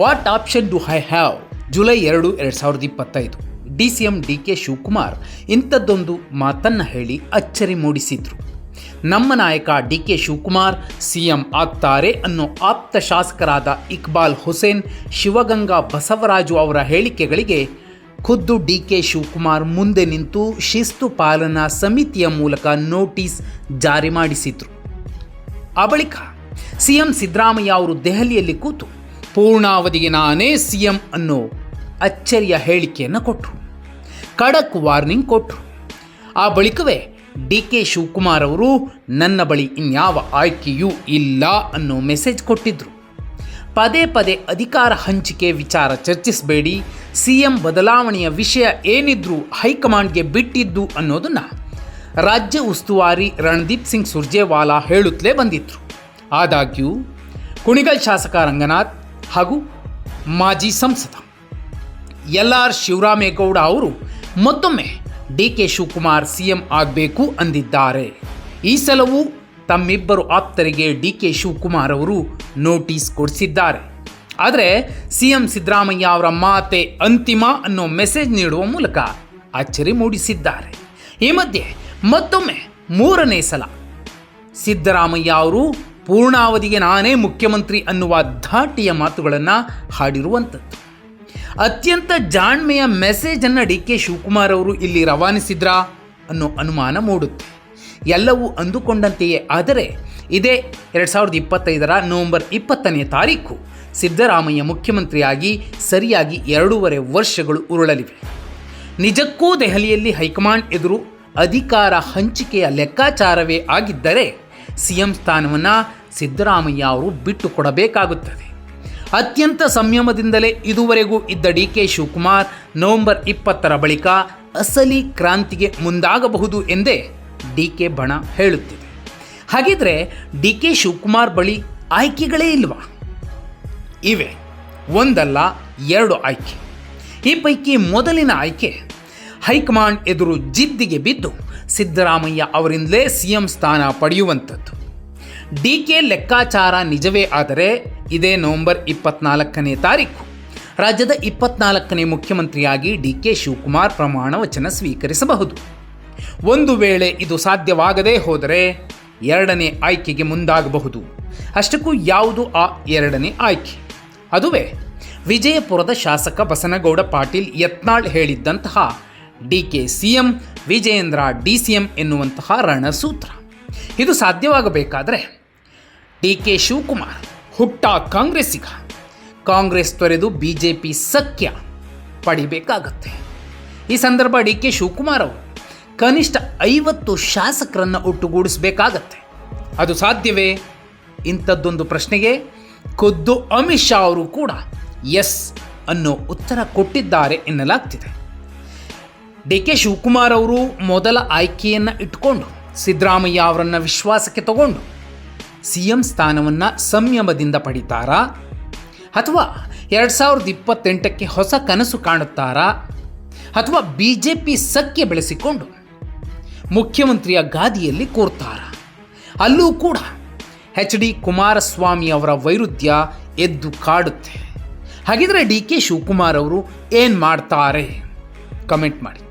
What option do I have July ಎರಡು ಎರಡು ಸಾವಿರದ ಇಪ್ಪತ್ತೈದು. D C M D K Shivakumar ಇಂಥದ್ದೊಂದು ಮಾತನ್ನು ಹೇಳಿ ಅಚ್ಚರಿ ಮೂಡಿಸಿದ್ರು. ನಮ್ಮ ನಾಯಕ D K Shivakumar C M ಆಗ್ತಾರೆ ಅನ್ನೋ ಆಪ್ತ ಶಾಸಕರಾದ ಇಕ್ಬಾಲ್ ಹುಸೇನ್, ಶಿವಗಂಗಾ ಬಸವರಾಜು ಅವರ ಹೇಳಿಕೆಗಳಿಗೆ ಖುದ್ದು ಡಿ ಕೆ ಶಿವಕುಮಾರ್ ಮುಂದೆ ನಿಂತು ಶಿಸ್ತು ಪಾಲನಾ ಸಮಿತಿಯ ಮೂಲಕ ನೋಟಿಸ್ ಜಾರಿ ಮಾಡಿಸಿದ್ರು. ಆ ಬಳಿಕ ಸಿ ಎಂ ಸಿದ್ದರಾಮಯ್ಯ ಅವರು ದೆಹಲಿಯಲ್ಲಿ ಕೂತು ಪೂರ್ಣಾವಧಿಗೆ ನಾನೇ ಸಿ ಎಂ ಅನ್ನೋ ಅಚ್ಚರಿಯ ಹೇಳಿಕೆಯನ್ನು ಕೊಟ್ಟರು ಖಡಕ್ ವಾರ್ನಿಂಗ್ ಕೊಟ್ಟರು ಆ ಬಳಿಕವೇ ಡಿ ಕೆ ಶಿವಕುಮಾರ್ ಅವರು, ನನ್ನ ಬಳಿ ಇನ್ಯಾವ ಆಯ್ಕೆಯೂ ಇಲ್ಲ ಅನ್ನೋ ಮೆಸೇಜ್ ಕೊಟ್ಟಿದ್ದರು ಪದೇ ಪದೇ ಅಧಿಕಾರ ಹಂಚಿಕೆ ವಿಚಾರ ಚರ್ಚಿಸಬೇಡಿ ಸಿ ಎಂ ಬದಲಾವಣೆಯ ವಿಷಯ ಏನಿದ್ರೂ ಹೈಕಮಾಂಡ್ಗೆ ಬಿಟ್ಟಿದ್ದು ಅನ್ನೋದನ್ನು ರಾಜ್ಯ ಉಸ್ತುವಾರಿ ರಣದೀಪ್ ಸಿಂಗ್ ಸುರ್ಜೇವಾಲಾ ಹೇಳುತ್ತಲೇ ಬಂದಿದ್ದರು ಆದಾಗ್ಯೂ, ಕುಣಿಗಲ್ ಶಾಸಕ ರಂಗನಾಥ್ ಹಾಗೂ ಮಾಜಿ ಸಂಸದ ಎಲ್ ಆರ್ ಶಿವರಾಮೇಗೌಡ ಅವರು ಮತ್ತೊಮ್ಮೆ D K Shivakumar C M ಆಗಬೇಕು ಅಂದಿದ್ದಾರೆ. ಈ ಸಲವೂ ತಮ್ಮಿಬ್ಬರು ಆಪ್ತರಿಗೆ ಡಿ ಕೆ ಶಿವಕುಮಾರ್ ಅವರು ನೋಟಿಸ್ ಕೊಡಿಸಿದ್ದಾರೆ. ಆದರೆ ಸಿ ಎಂ ಸಿದ್ದರಾಮಯ್ಯ ಅವರ ಮಾತೆ ಅಂತಿಮ ಅನ್ನೋ ಮೆಸೇಜ್ ನೀಡುವ ಮೂಲಕ ಅಚ್ಚರಿ ಮೂಡಿಸಿದ್ದಾರೆ. ಈ ಮಧ್ಯೆ ಮತ್ತೊಮ್ಮೆ ಮೂರನೇ ಸಲ ಸಿದ್ದರಾಮಯ್ಯ ಅವರು ಪೂರ್ಣಾವಧಿಗೆ ನಾನೇ ಮುಖ್ಯಮಂತ್ರಿ ಅನ್ನುವ ಧಾಟಿಯ ಮಾತುಗಳನ್ನು ಹಾಡಿರುವಂಥದ್ದು. ಅತ್ಯಂತ ಜಾಣ್ಮೆಯ ಮೆಸೇಜನ್ನು ಡಿ ಕೆ ಶಿವಕುಮಾರ್ ಅವರು ಇಲ್ಲಿ ರವಾನಿಸಿದ್ರಾ ಅನ್ನೋ ಅನುಮಾನ ಮೂಡುತ್ತೆ. ಎಲ್ಲವೂ ಅಂದುಕೊಂಡಂತೆಯೇ ಆದರೆ ಇದೇ ಎರಡು ಸಾವಿರದ ಇಪ್ಪತ್ತೈದರ ನವೆಂಬರ್ ಇಪ್ಪತ್ತನೇ ತಾರೀಕು ಸಿದ್ದರಾಮಯ್ಯ ಮುಖ್ಯಮಂತ್ರಿಯಾಗಿ ಸರಿಯಾಗಿ ಎರಡೂವರೆ ವರ್ಷಗಳು ಉರುಳಲಿವೆ. ನಿಜಕ್ಕೂ ದೆಹಲಿಯಲ್ಲಿ ಹೈಕಮಾಂಡ್ ಎದುರು ಅಧಿಕಾರ ಹಂಚಿಕೆಯ ಲೆಕ್ಕಾಚಾರವೇ ಆಗಿದ್ದರೆ ಸಿ ಎಂ ಸ್ಥಾನವನ್ನು ಸಿದ್ದರಾಮಯ್ಯ ಅವರು ಬಿಟ್ಟು ಕೊಡಬೇಕಾಗುತ್ತದೆ. ಅತ್ಯಂತ ಸಂಯಮದಿಂದಲೇ ಇದುವರೆಗೂ ಇದ್ದ ಡಿ ಕೆ ಶಿವಕುಮಾರ್ ನವೆಂಬರ್ ಇಪ್ಪತ್ತರ ಬಳಿಕ ಅಸಲಿ ಕ್ರಾಂತಿಗೆ ಮುಂದಾಗಬಹುದು ಎಂದೇ ಡಿ ಕೆ ಬಣ ಹೇಳುತ್ತಿದೆ. ಹಾಗಿದ್ರೆ ಡಿ ಕೆ ಶಿವಕುಮಾರ್ ಬಳಿ ಆಯ್ಕೆಗಳೇ ಇಲ್ವಾ? ಇವೆ. ಒಂದಲ್ಲ, ಎರಡು ಆಯ್ಕೆ. ಈ ಪೈಕಿ ಮೊದಲಿನ ಆಯ್ಕೆ ಹೈಕಮಾಂಡ್ ಎದುರು ಜಿದ್ದಿಗೆ ಬಿದ್ದು ಸಿದ್ದರಾಮಯ್ಯ ಅವರಿಂದಲೇ ಸಿ ಎಂ ಸ್ಥಾನ ಪಡೆಯುವಂಥದ್ದು. ಡಿ ಕೆ ಲೆಕ್ಕಾಚಾರ ನಿಜವೇ ಆದರೆ ಇದೇ ನವೆಂಬರ್ ಇಪ್ಪತ್ನಾಲ್ಕನೇ ತಾರೀಕು. ರಾಜ್ಯದ ಇಪ್ಪತ್ನಾಲ್ಕನೇ ಮುಖ್ಯಮಂತ್ರಿಯಾಗಿ ಡಿ ಕೆ ಶಿವಕುಮಾರ್ ಪ್ರಮಾಣ ವಚನ ಸ್ವೀಕರಿಸಬಹುದು. ಒಂದು ವೇಳೆ ಇದು ಸಾಧ್ಯವಾಗದೇ ಹೋದರೆ ಎರಡನೇ ಆಯ್ಕೆಗೆ ಮುಂದಾಗಬಹುದು. ಅಷ್ಟಕ್ಕೂ ಯಾವುದು ಆ ಎರಡನೇ ಆಯ್ಕೆ? ಅದುವೇ ವಿಜಯಪುರದ ಶಾಸಕ Basanagouda Patil Yatnal ಹೇಳಿದ್ದಂತಹ D K C M Vijayendra D C M ಎನ್ನುವಂತಹ ರಣಸೂತ್ರ. ಇದು ಸಾಧ್ಯವಾಗಬೇಕಾದರೆ ಡಿ ಕೆ ಶಿವಕುಮಾರ್, ಹುಟ್ಟ ಕಾಂಗ್ರೆಸ್ಸಿಗ. ಕಾಂಗ್ರೆಸ್ ತೊರೆದು ಬಿ ಜೆ ಪಿ ಸಖ್ಯ ಪಡಿಬೇಕಾಗತ್ತೆ. ಈ ಸಂದರ್ಭ ಡಿ ಕೆ ಶಿವಕುಮಾರ್ ಅವರು ಕನಿಷ್ಠ ಐವತ್ತು ಶಾಸಕರನ್ನು ಒಟ್ಟುಗೂಡಿಸಬೇಕಾಗತ್ತೆ. ಅದು ಸಾಧ್ಯವೇ? ಇಂಥದ್ದೊಂದು ಪ್ರಶ್ನೆಗೆ ಖುದ್ದು ಅಮಿತ್ ಶಾ ಅವರು ಕೂಡ ಎಸ್ ಅನ್ನೋ ಉತ್ತರ ಕೊಟ್ಟಿದ್ದಾರೆ ಎನ್ನಲಾಗ್ತಿದೆ. ಡಿ ಕೆ ಶಿವಕುಮಾರ್ ಅವರು ಮೊದಲ ಆಯ್ಕೆಯನ್ನು ಇಟ್ಕೊಂಡು ಸಿದ್ದರಾಮಯ್ಯ ಅವರನ್ನು ವಿಶ್ವಾಸಕ್ಕೆ ತಗೊಂಡು ಸಿ ಎಂ ಸ್ಥಾನವನ್ನು ಸಂಯಮದಿಂದ ಪಡಿತಾರಾ? ಅಥವಾ ಎರಡು ಸಾವಿರದ ಇಪ್ಪತ್ತೆಂಟಕ್ಕೆ ಹೊಸ ಕನಸು ಕಾಣುತ್ತಾರಾ? ಅಥವಾ ಬಿ ಜೆ ಪಿ ಸಖ್ಯ ಬೆಳೆಸಿಕೊಂಡು ಮುಖ್ಯಮಂತ್ರಿಯ ಗಾದಿಯಲ್ಲಿ ಕೂರ್ತಾರ? ಅಲ್ಲೂ ಕೂಡ ಎಚ್ ಡಿ ಕುಮಾರಸ್ವಾಮಿ ಅವರ ವೈರುಧ್ಯ ಎದ್ದು ಕಾಡುತ್ತೆ. ಹಾಗಿದ್ರೆ ಡಿ ಕೆ ಶಿವಕುಮಾರ್ ಅವರು ಏನು ಮಾಡ್ತಾರೆ? ಕಮೆಂಟ್ ಮಾಡಿ.